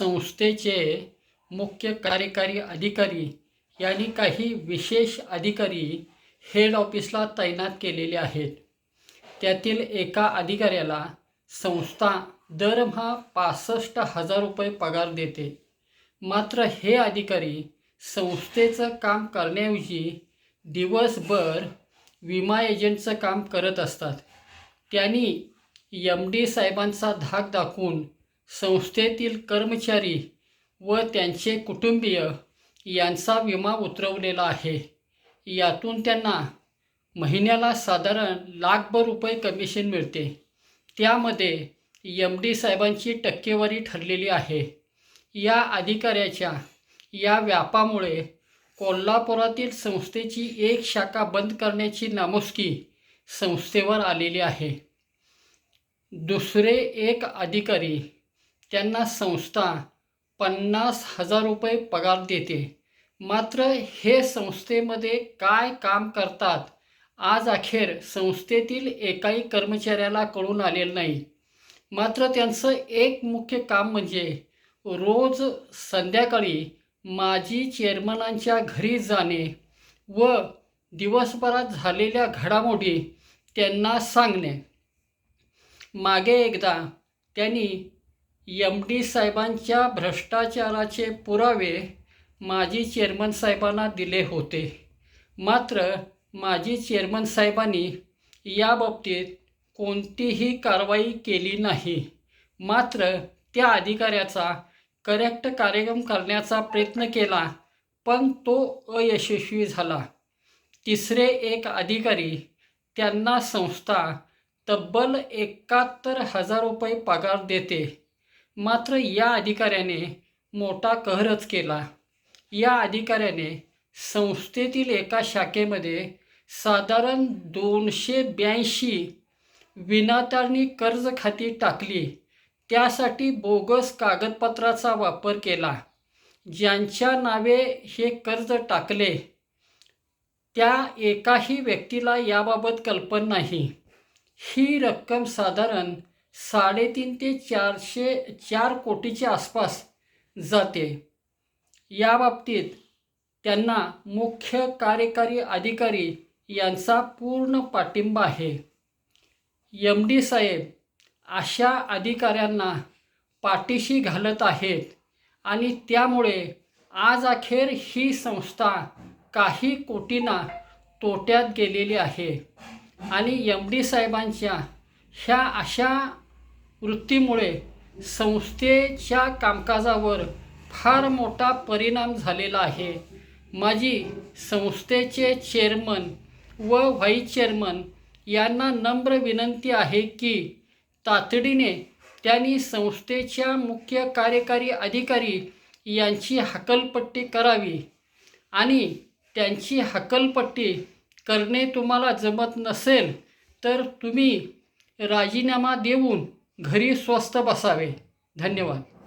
संस्थेचे मुख्य कार्यकारी अधिकारी यांनी काही विशेष अधिकारी हेड ऑफिसला तैनात केलेले आहेत. त्यातील एका अधिकाऱ्याला संस्था दरमहा पासष्ट हजार रुपये पगार देते. मात्र हे अधिकारी संस्थेचं काम करण्याऐवजी दिवसभर विमा एजंटचं काम करत असतात. त्यांनी एम डी साहेबांचा धाक दाखवून संस्थेतील कर्मचारी व त्यांचे कुटुंबीय यांचा विमा उतरवलेला आहे. यातून त्यांना महिन्याला साधारण लाखभर रुपये कमिशन मिळते. त्यामध्ये एम डी साहेबांची टक्केवारी ठरलेली आहे. या अधिकाऱ्याच्या या व्यापामुळे कोल्हापुरातील संस्थेची एक शाखा बंद करण्याची नामुष्की संस्थेवर आलेली आहे. दुसरे एक अधिकारी त्यांना संस्था पन्नास हजार रुपये पगार देते. मात्र हे संस्थेमध्ये काय काम करतात आज अखेर संस्थेतील एकाही कर्मचाऱ्याला कळून आलेलं नाही. मात्र त्यांचं एक मुख्य काम म्हणजे रोज संध्याकाळी माजी चेअरमनांच्या घरी जाणे व दिवसभरात झालेल्या घडामोडी त्यांना सांगणे. मागे एकदा त्यांनी एम डी साहेबांच्या भ्रष्टाचाराचे पुरावे माजी चेअरमन साहेबांना दिले होते. मात्र माजी चेअरमन साहेबांनी याबाबतीत कोणतीही कारवाई केली नाही. मात्र त्या अधिकाऱ्याचा करेक्ट कार्यक्रम करण्याचा प्रयत्न केला पण तो अयशस्वी झाला. तिसरे एक अधिकारी त्यांना संस्था तब्बल एकाहत्तर हजार रुपये पगार देते. मात्र या अधिकाऱ्याने मोठा कहरच केला. या अधिकाऱ्याने संस्थेतील एका शाखेमध्ये साधारण दोनशे ब्याऐंशी विनातारणी कर्ज खाती टाकली. त्यासाठी बोगस कागदपत्राचा वापर केला. ज्यांच्या नावे हे कर्ज टाकले त्या एकाही व्यक्तीला याबाबत कल्पना नाही. ही रक्कम साधारण साडेतीन ते चारशे चार कोटीच्या आसपास जाते. याबाबतीत त्यांना मुख्य कार्यकारी अधिकारी यांचा पूर्ण पाठिंबा आहे. एम डी साहेब अशा अधिकाऱ्यांना पाठीशी घालत आहेत आणि त्यामुळे आज अखेर ही संस्था काही कोटींना तोट्यात गेलेली आहे. आणि एम डी साहेबांच्या ह्या अशा वृत्तीमुळे संस्थेच्या कामकाजावर फार मोठा परिणाम झालेला आहे. माझी संस्थेचे चेअरमन व व्हाईस चेअरमन यांना नम्र विनंती आहे की तातडीने त्यांनी संस्थेच्या मुख्य कार्यकारी अधिकारी यांची हकलपट्टी करावी आणि त्यांची हकलपट्टी करणे तुम्हाला जमत नसेल तर तुम्ही राजीनामा देऊन घरी स्वस्त बसावे. धन्यवाद.